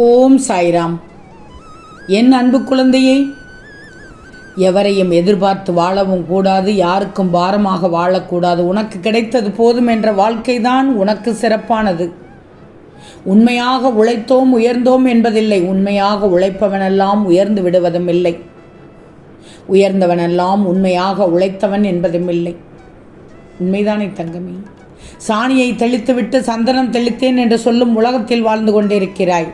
ஓம் சாய்ராம். என் அன்பு குழந்தையே எவரையும் எதிர்பார்த்து வாழவும் கூடாது யாருக்கும் பாரமாக வாழக்கூடாது. உனக்கு கிடைத்தது போதும் என்ற வாழ்க்கைதான் உனக்கு சிறப்பானது. உண்மையாக உழைத்தோம் உயர்ந்தோம் என்பதில்லை. உண்மையாக உழைப்பவனெல்லாம் உயர்ந்து விடுவதும் இல்லை. உயர்ந்தவனெல்லாம் உண்மையாக உழைத்தவன் என்பதும் இல்லை. உண்மைதானே தங்கமே? சாணியை தெளித்துவிட்டு சந்தனம் தெளித்தேன் என்று சொல்லும் உலகத்தில் வாழ்ந்து கொண்டிருக்கிறாய்.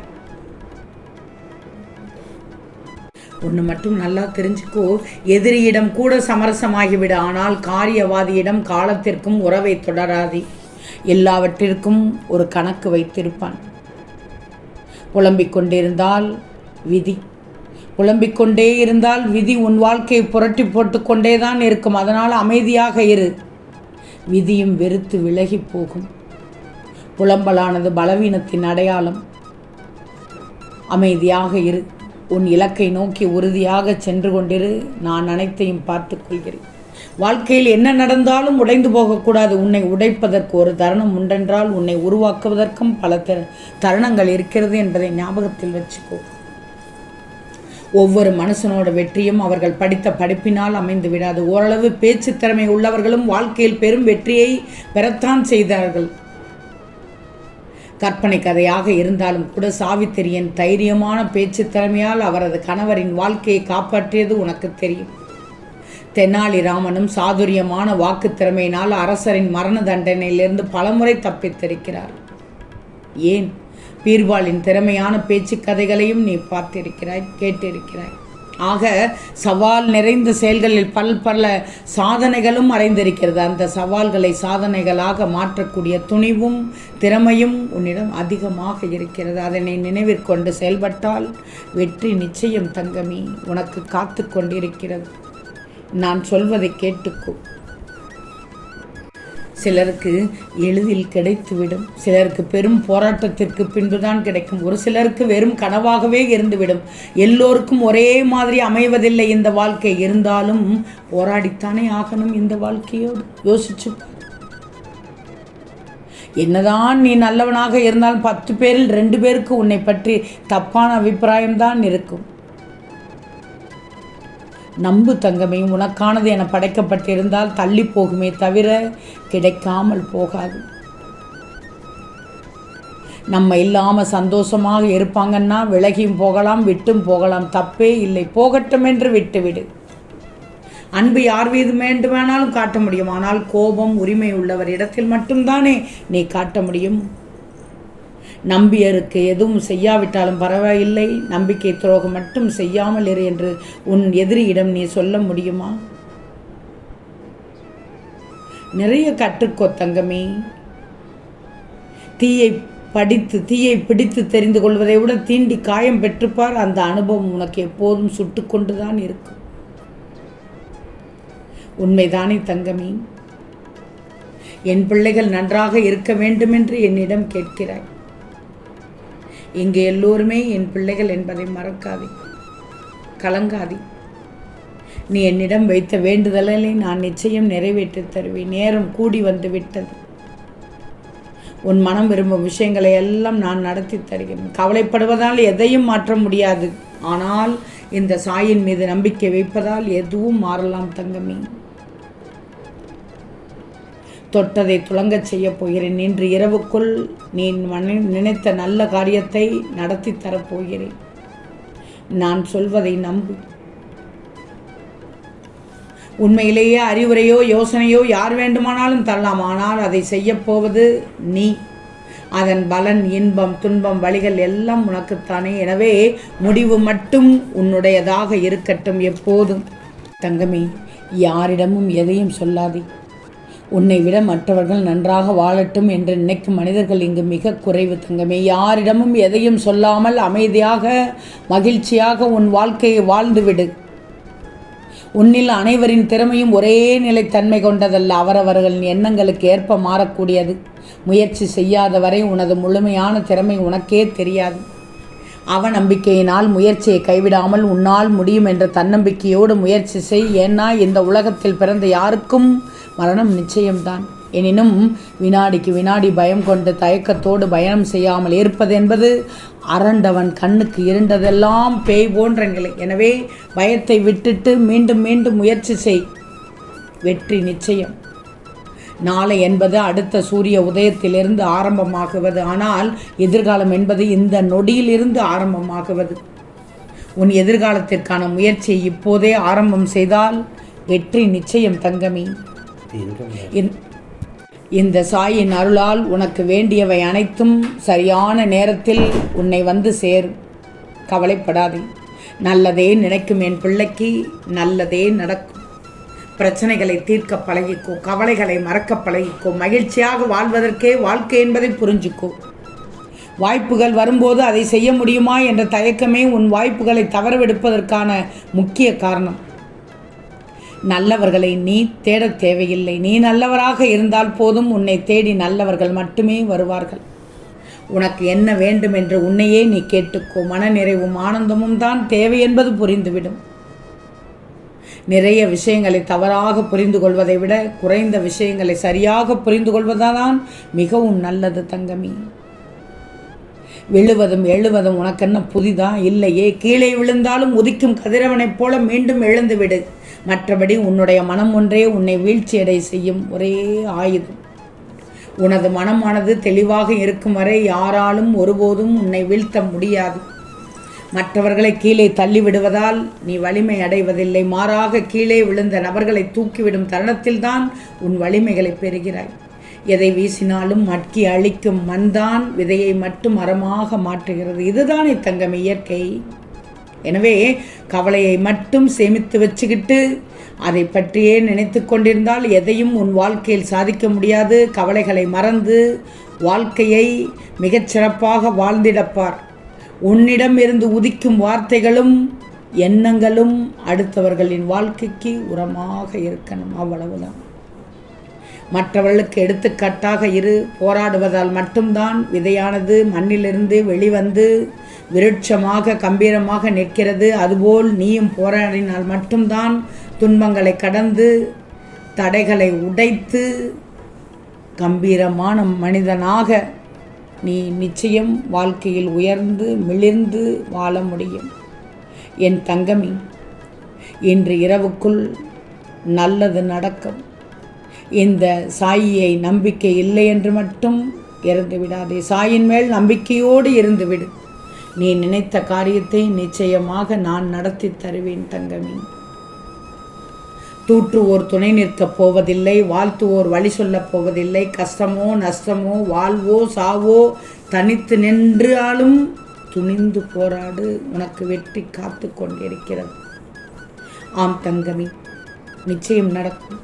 ஒன்று மட்டும் நல்லா தெரிஞ்சுக்கோ. எதிரியிடம் கூட சமரசமாகிவிடு. ஆனால் காரியவாதியிடம் காலத்திற்கும் உறவை தொடராதி. எல்லாவற்றிற்கும் ஒரு கணக்கு வைத்திருப்பான். புலம்பிக் கொண்டிருந்தால் விதி. புலம்பிக் கொண்டே இருந்தால் விதி உன் வாழ்க்கையை புரட்டி போட்டுக்கொண்டே தான் இருக்கும். அதனால் அமைதியாக இரு. விதியும் வெறுத்து விலகி போகும். புலம்பலானது பலவீனத்தின் அடையாளம். அமைதியாக இரு. உன் இலக்கை நோக்கி உறுதியாக சென்று கொண்டிரு. நான் அனைத்தையும் பார்த்து கொள்கிறேன். வாழ்க்கையில் என்ன நடந்தாலும் உடைந்து போகக்கூடாது. உன்னை உடைப்பதற்கு ஒரு தருணம் உண்டென்றால் உன்னை உருவாக்குவதற்கும் பல த தருணங்கள் இருக்கிறது என்பதை ஞாபகத்தில் வச்சுக்கோ. ஒவ்வொரு மனுஷனோட வெற்றியும் அவர்கள் படித்த படிப்பினால் அமைந்து விடாது. ஓரளவு பேச்சு திறமை உள்ளவர்களும் வாழ்க்கையில் பெரும் வெற்றியை பெறத்தான் செய்தார்கள். கற்பனை கதையாக இருந்தாலும் கூட சாவித்திரியின் தைரியமான பேச்சு திறமையால் அவரது கணவரின் வாழ்க்கையை காப்பாற்றியது உனக்கு தெரியும். தெனாலிராமனும் சாதுரியமான வாக்கு திறமையினால் அரசரின் மரண தண்டனையிலிருந்து பலமுறை தப்பித்திருக்கிறார். ஏன்? பீர்பாலின் திறமையான பேச்சு கதைகளையும் நீ பார்த்திருக்கிறாய் கேட்டிருக்கிறாய். ஆக சவால் நிறைந்த செயல்களில் பல் பல சாதனைகளும் அடைந்திருக்கிறது அந்த சவால்களை சாதனைகளாக மாற்றக்கூடிய துணிவும் திறமையும் உன்னிடம் அதிகமாக இருக்கிறது. அதனை நினைவிற்கொண்டு செயல்பட்டால் வெற்றி நிச்சயம் தங்கமி. உனக்கு காத்து கொண்டிருக்கிறது. நான் சொல்வதை கேட்டுக்கோ சிலருக்கு எளிதில் கிடைத்துவிடும். சிலருக்கு பெரும் போராட்டத்திற்கு பின்புதான் கிடைக்கும். ஒரு சிலருக்கு வெறும் கனவாகவே இருந்துவிடும். எல்லோருக்கும் ஒரே மாதிரி அமைவதில்லை இந்த வாழ்க்கை. இருந்தாலும் போராடித்தானே ஆகணும் இந்த வாழ்க்கையோடு. யோசிச்சு என்னதான் நீ நல்லவனாக இருந்தாலும் பத்து பேரில் ரெண்டு பேருக்கு உன்னை பற்றி தப்பான அபிப்பிராயம்தான் இருக்கும். நம்பு தங்கமே உனக்கானது என படைக்கப்பட்டிருந்தால் தள்ளி போகுமே தவிர கிடைக்காமல் போகாது. நம்ம இல்லாமல் சந்தோஷமாக இருப்பாங்கன்னா விலகியும் போகலாம் விட்டும் போகலாம். தப்பே இல்லை போகட்டும் என்று விட்டுவிடு. அன்பு யார் மீது வேண்டுமானாலும் காட்ட முடியும். ஆனால் கோபம் உரிமை உள்ளவர் இடத்தில் மட்டும்தானே நீ காட்ட முடியும். நம்பியருக்கு எதுவும் செய்யாவிட்டாலும் பரவாயில்லை. நம்பிக்கை துரோகம் மட்டும் செய்யாமல் இரு என்று உன் எதிரியிடம் நீ சொல்ல முடியுமா? நிறைய கற்றுக்கோ தங்கமே. தீயை படித்து தீயை பிடித்து தெரிந்து கொள்வதை விட தீண்டி காயம் பெற்றுப்பார். அந்த அனுபவம் உனக்கு எப்போதும் சுட்டுக்கொண்டுதான் இருக்கும். உண்மைதானே தங்கமே. என் பிள்ளைகள் நன்றாக இருக்க வேண்டுமென்று என்னிடம் கேட்கிறாய். இங்கே எல்லோருமே என் பிள்ளைகள் என்பதை மறக்காதே. கலங்காதே. நீ என்னிடம் வைத்த வேண்டுதலை நான் நிச்சயம் நிறைவேற்றி தருவேன். நேரம் கூடி வந்து விட்டது. உன் மனம் விரும்பும் விஷயங்களை எல்லாம் நான் நடத்தி தருகிறேன். கவலைப்படுவதால் எதையும் மாற்ற முடியாது. ஆனால் இந்த சாயின் மீது நம்பிக்கை வைப்பதால் எதுவும் மாறலாம் தங்கமே. தொட்டதை துளங்கச் செய்யப் போகிறேன். இன்று இரவுக்குள் நீ நினைத்த நல்ல காரியத்தை நடத்தி தரப்போகிறேன் நான் சொல்வதை நம்பு. உண்மையிலேயே அறிவுரையோ யோசனையோ யார் வேண்டுமானாலும் தரலாம். ஆனால் அதை செய்யப் போவது நீ. அதன் பலன் இன்பம் துன்பம் வழிகள் எல்லாம் உனக்குத்தானே. எனவே முடிவு மட்டும் உன்னுடையதாக இருக்கட்டும் எப்போதும். தங்கமே யாரிடமும் எதையும் சொல்லாதே. உன்னை விட மற்றவர்கள் நன்றாக வாழட்டும் என்று நினைக்கும் மனிதர்கள் இங்கு மிக குறைவு தங்கமே. யாரிடமும் எதையும் சொல்லாமல் அமைதியாக மகிழ்ச்சியாக உன் வாழ்க்கையை வாழ்ந்துவிடு. உன்னில் அனைவரின் திறமையும் ஒரே நிலைத்தன்மை கொண்டதல்ல. அவரவர்களின் எண்ணங்களுக்கு ஏற்ப மாறக்கூடியது. முயற்சி செய்யாத வரை உனது முழுமையான திறமை உனக்கே தெரியாது. அவநம்பிக்கையினால் முயற்சியை கைவிடாமல் உன்னால் முடியும் என்ற தன்னம்பிக்கையோடு முயற்சி செய். ஏன்னா இந்த உலகத்தில் பிறந்த யாருக்கும் மரணம் நிச்சயம்தான். எனினும் வினாடிக்கு வினாடி பயம் கொண்டு தயக்கத்தோடு பயணம் செய்யாமல் இருப்பது என்பது அரண்டவன் கண்ணுக்கு இருண்டதெல்லாம் பேய் போன்ற நிலை எனவே பயத்தை விட்டுட்டு மீண்டும் மீண்டும் முயற்சி செய். வெற்றி நிச்சயம். நாளை என்பது அடுத்த சூரிய உதயத்திலிருந்து ஆரம்பமாகுவது. ஆனால் எதிர்காலம் என்பது இந்த நொடியிலிருந்து ஆரம்பமாகுவது. உன் எதிர்காலத்திற்கான முயற்சியை இப்போதே ஆரம்பம் செய்தால் வெற்றி நிச்சயம் தங்கமி. இந்த- இந்த சாயின் அருளால் உனக்கு வேண்டியவை அனைத்தும் சரியான நேரத்தில் உன்னை வந்து சேரும் கவலைப்படாதே. நல்லதே நினைக்கும் என் பிள்ளைக்கு நல்லதே நடக்கும். பிரச்சனைகளை தீர்க்க பழகிக்கோ கவலைகளை மறக்க பழகிக்கோ மகிழ்ச்சியாக வாழ்வதற்கே வாழ்க்கை என்பதை புரிஞ்சுக்கோ. வாய்ப்புகள் வரும்போது அதை செய்ய முடியுமா என்ற தயக்கமே உன் வாய்ப்புகளை தவறவெடுப்பதற்கான முக்கிய காரணம். நல்லவர்களை நீ தேட தேவையில்லை. நீ நல்லவராக இருந்தால் போதும் உன்னை தேடி நல்லவர்கள் மட்டுமே வருவார்கள். உனக்கு என்ன வேண்டும் என்று உன்னையே நீ கேட்டுக்கோ. மனநிறைவும் ஆனந்தமும் தான் தேவை என்பது புரிந்துவிடும். நிறைய விஷயங்களை தவறாக புரிந்து கொள்வதை விட குறைந்த விஷயங்களை சரியாக புரிந்து கொள்வதுதான் மிகவும் நல்லது தங்கமி. விழுவதும் எழுவதும் உனக்கென்ன புதிதா? இல்லையே. கீழே விழுந்தாலும் உதிக்கும் கதிரவனைப் போல மீண்டும் எழுந்து விடு மற்றபடி உன்னுடைய மனம் ஒன்றே உன்னை வீழ்ச்சியடை செய்யும் ஒரே ஆயுதம். உனது மனமானது தெளிவாக இருக்கும் வரை யாராலும் ஒருபோதும் உன்னை வீழ்த்த முடியாது. மற்றவர்களை கீழே தள்ளிவிடுவதால் நீ வலிமை அடைவதில்லை. மாறாக கீழே விழுந்த நபர்களை தூக்கிவிடும் தருணத்தில்தான் உன் வலிமைகளை பெறுகிறாய். எதை வீசினாலும் மட்கி அழிக்கும் மண்தான் விதையை மட்டும் மரமாக மாற்றுகிறது. இதுதானே தங்கம் இயற்கை. எனவே கவலையை மட்டும் சேமித்து வச்சுக்கிட்டு அதை பற்றியே நினைத்து கொண்டிருந்தால் எதையும் உன் வாழ்க்கையில் சாதிக்க முடியாது. கவலைகளை மறந்து வாழ்க்கையை மிகச்சிறப்பாக வாழ்ந்திடப்பார். உன்னிடம் இருந்து உதிக்கும் வார்த்தைகளும் எண்ணங்களும் அடுத்தவர்களின் வாழ்க்கைக்கு உரமாக இருக்கணும். அவ்வளவுதான். மற்றவர்களுக்கு எடுத்துக்காட்டாக இரு போராடுவதால் மட்டும்தான் விதையானது மண்ணிலிருந்து வெளிவந்து விருட்சமாக கம்பீரமாக நிற்கிறது. அதுபோல் நீயும் போராடினால் மட்டும்தான் துன்பங்களை கடந்து தடைகளை உடைத்து கம்பீரமான மனிதனாக நீ நிச்சயம் வாழ்க்கையில் உயர்ந்து மிளிர்ந்து வாழ முடியும். என் தங்கமி இன்று இரவுக்குள் நல்லது நடக்கும். இந்த சாயியை நம்பிக்கை இல்லை என்று மட்டும் இறந்து விடாதே. சாயின் மேல் நம்பிக்கையோடு இருந்து விடு. நீ நினைத்த காரியத்தை நிச்சயமாக நான் நடத்தி தருவேன் தங்கமி. தூற்றுவோர் துணை நிற்கப் போவதில்லை வாழ்த்துவோர் வழி சொல்லப் போவதில்லை. கஷ்டமோ நஷ்டமோ வாழ்வோ சாவோ தனித்து நின்றாலும் துணிந்து போராடு உனக்கு வெற்றி காத்து கொண்டிருக்கிறது. ஆம் தங்கமி நிச்சயம் நடக்கும்.